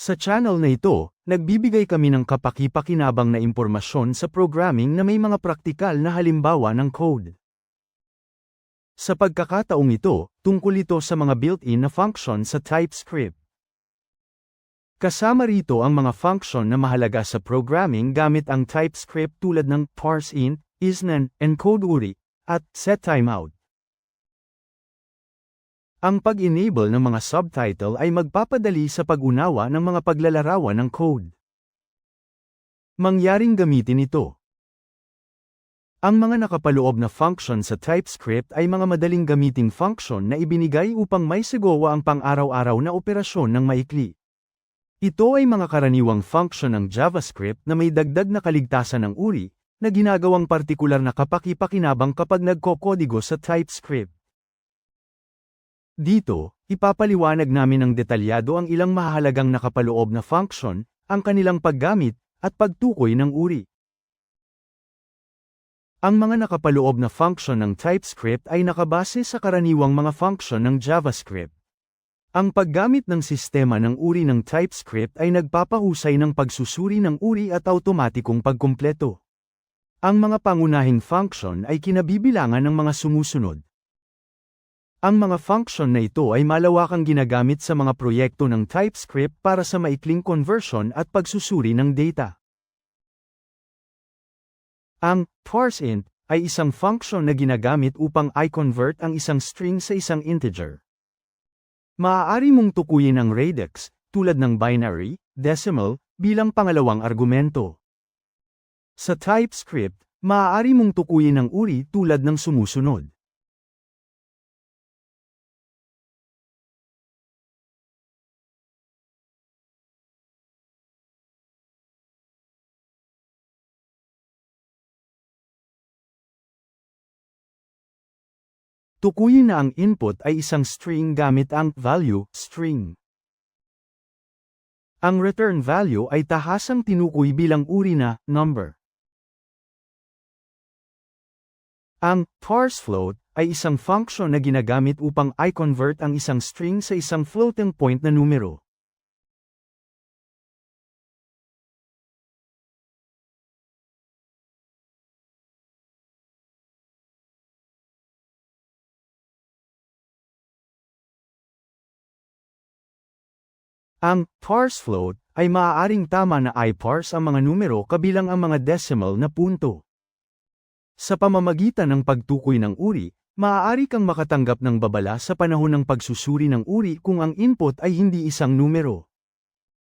Sa channel na ito, nagbibigay kami ng kapaki-pakinabang na impormasyon sa programming na may mga praktikal na halimbawa ng code. Sa pagkakataong ito, tungkol ito sa mga built-in na function sa TypeScript. Kasama rito ang mga function na mahalaga sa programming gamit ang TypeScript tulad ng parseInt, isNan, encodeUri, at setTimeout. Ang pag-enable ng mga subtitle ay magpapadali sa pag-unawa ng mga paglalarawan ng code. Mangyaring gamitin ito. Ang mga nakapaloob na function sa TypeScript ay mga madaling gamiting function na ibinigay upang may sigawa ang pang-araw-araw na operasyon ng maikli. Ito ay mga karaniwang function ng JavaScript na may dagdag na kaligtasan ng uri, na ginagawang partikular na kapaki-pakinabang kapag nagkokodigo sa TypeScript. Dito, ipapaliwanag namin ng detalyado ang ilang mahalagang nakapaloob na function, ang kanilang paggamit, at pagtukoy ng uri. Ang mga nakapaloob na function ng TypeScript ay nakabase sa karaniwang mga function ng JavaScript. Ang paggamit ng sistema ng uri ng TypeScript ay nagpapahusay ng pagsusuri ng uri at automatikong pagkumpleto. Ang mga pangunahing function ay kinabibilangan ng mga sumusunod. Ang mga function na ito ay malawakang ginagamit sa mga proyekto ng TypeScript para sa maikling conversion at pagsusuri ng data. Ang parseInt ay isang function na ginagamit upang i-convert ang isang string sa isang integer. Maaari mong tukuyin ang radix, tulad ng binary, decimal, bilang pangalawang argumento. Sa TypeScript, maaari mong tukuyin ang uri tulad ng sumusunod. Tukuyin na ang input ay isang string gamit ang value string. Ang return value ay tahasang tinukoy bilang uri na number. Ang parsefloat ay isang function na ginagamit upang i-convert ang isang string sa isang floating point na numero. Ang parsefloat ay maaaring tama na i-parse ang mga numero kabilang ang mga decimal na punto. Sa pamamagitan ng pagtukoy ng uri, maaari kang makatanggap ng babala sa panahon ng pagsusuri ng uri kung ang input ay hindi isang numero.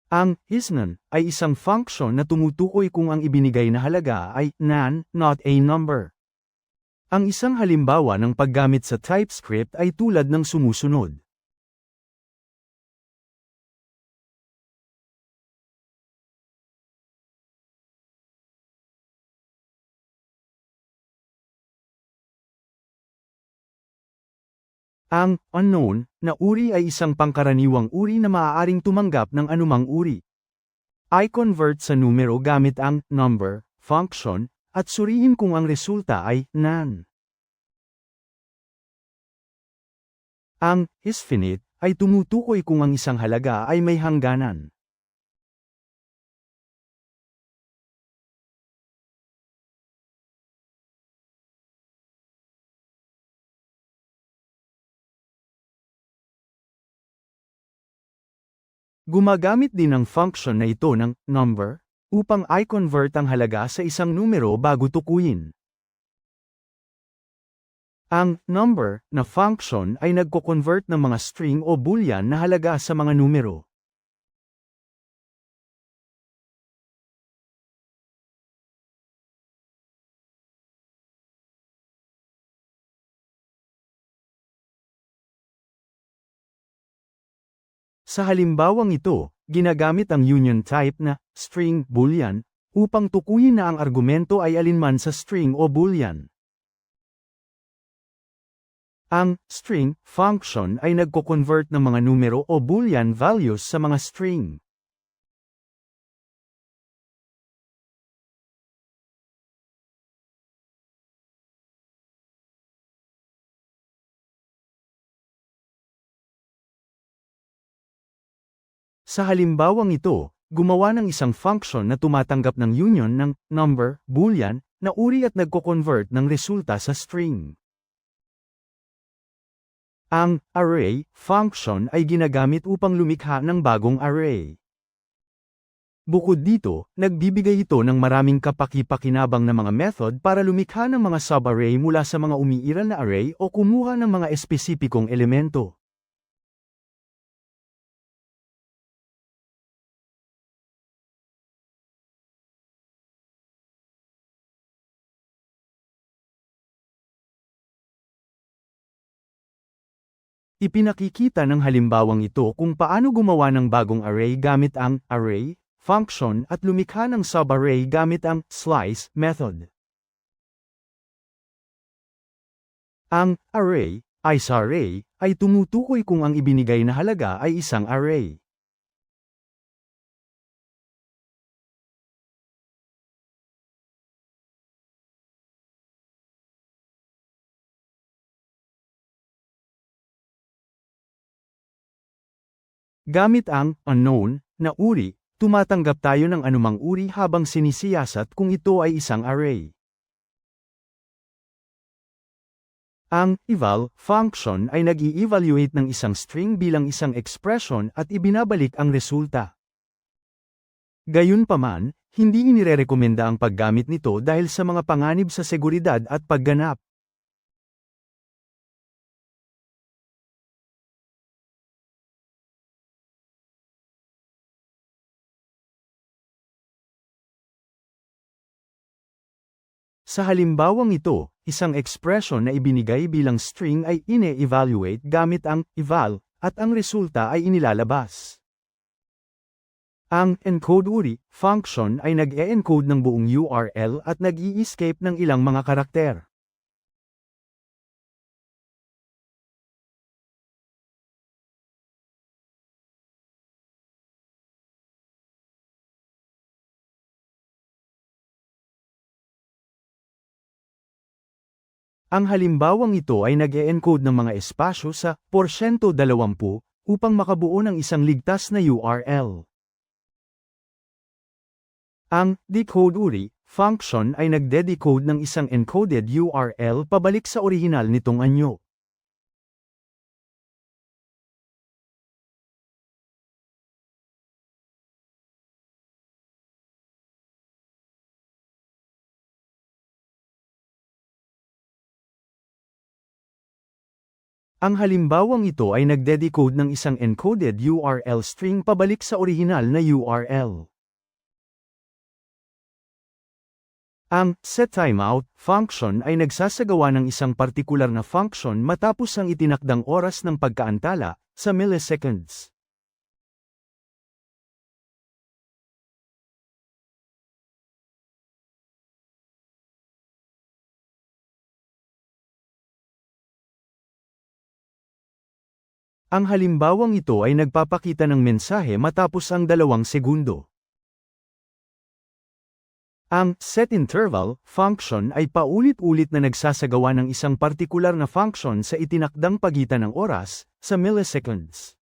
Ang isNan ay isang function na tumutukoy kung ang ibinigay na halaga ay nan, not a number. Ang isang halimbawa ng paggamit sa TypeScript ay tulad ng sumusunod. Ang unknown na uri ay isang pangkaraniwang uri na maaaring tumanggap ng anumang uri. I-convert sa numero gamit ang number function at suriin kung ang resulta ay nan. Ang isfinite ay tumutukoy kung ang isang halaga ay may hangganan. Gumagamit din ang function na ito ng number upang i-convert ang halaga sa isang numero bago tukuyin. Ang number na function ay nagko-convert ng mga string o boolean na halaga sa mga numero. Sa halimbawang ito, ginagamit ang union type na string boolean upang tukuyin na ang argumento ay alinman sa string o boolean. Ang string function ay nagko-convert ng mga numero o boolean values sa mga string. Sa halimbawang ito, gumawa ng isang function na tumatanggap ng union ng number, boolean, na uri at nagko-convert ng resulta sa string. Ang array function ay ginagamit upang lumikha ng bagong array. Bukod dito, nagbibigay ito ng maraming kapaki-pakinabang na mga method para lumikha ng mga subarray mula sa mga umiiral na array o kumuha ng mga espesipikong elemento. Ipinakikita ng halimbawang ito kung paano gumawa ng bagong array gamit ang array function at lumikha ng subarray gamit ang slice method. Ang array isArray ay tumutukoy kung ang ibinigay na halaga ay isang array. Gamit ang unknown na uri, tumatanggap tayo ng anumang uri habang sinisiyasat kung ito ay isang array. Ang eval function ay nag-i-evaluate ng isang string bilang isang expression at ibinabalik ang resulta. Gayunpaman, hindi inirerekomenda ang paggamit nito dahil sa mga panganib sa seguridad at pagganap. Sa halimbawang ito, isang expression na ibinigay bilang string ay ine-evaluate gamit ang eval, at ang resulta ay inilalabas. Ang encode uri function ay nag-e-encode ng buong URL at nag-i-escape ng ilang mga karakter. Ang halimbawang ito ay nag-e-encode ng mga espasyo sa porsyento 20 upang makabuo ng isang ligtas na URL. Ang decode uri function ay nagde-decode ng isang encoded URL pabalik sa orihinal nitong anyo. Ang halimbawang ito ay nagde-decode ng isang encoded URL string pabalik sa orihinal na URL. Ang setTimeout function ay nagsasagawa ng isang partikular na function matapos ang itinakdang oras ng pagkaantala sa milliseconds. Ang halimbawang ito ay nagpapakita ng mensahe matapos ang dalawang segundo. Ang setInterval function ay paulit-ulit na nagsasagawa ng isang partikular na function sa itinakdang pagitan ng oras, sa milliseconds.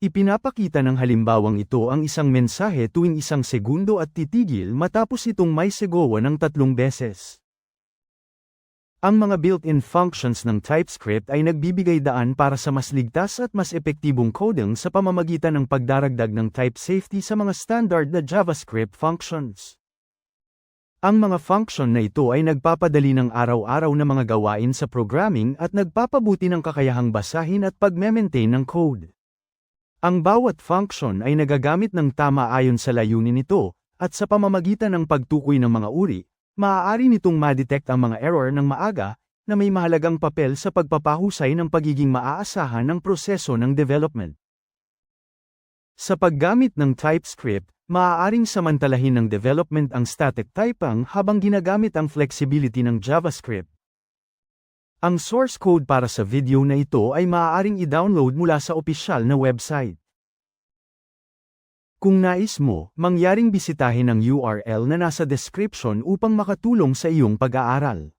Ipinapakita ng halimbawang ito ang isang mensahe tuwing isang segundo at titigil matapos itong may segowa ng tatlong beses. Ang mga built-in functions ng TypeScript ay nagbibigay daan para sa mas ligtas at mas epektibong coding sa pamamagitan ng pagdaragdag ng type safety sa mga standard na JavaScript functions. Ang mga function na ito ay nagpapadali ng araw-araw na mga gawain sa programming at nagpapabuti ng kakayahang basahin at pag-maintain ng code. Ang bawat function ay nagagamit ng tama ayon sa layunin nito, at sa pamamagitan ng pagtukoy ng mga uri, maaari nitong ma-detect ang mga error ng maaga, na may mahalagang papel sa pagpapahusay ng pagiging maaasahan ng proseso ng development. Sa paggamit ng TypeScript, maaaring samantalahin ng development ang static typing habang ginagamit ang flexibility ng JavaScript. Ang source code para sa video na ito ay maaaring i-download mula sa opisyal na website. Kung nais mo, mangyaring bisitahin ang URL na nasa description upang makatulong sa iyong pag-aaral.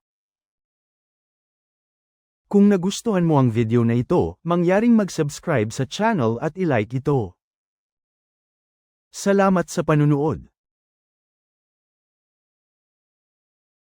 Kung nagustuhan mo ang video na ito, mangyaring mag-subscribe sa channel at ilike ito. Salamat sa panunood.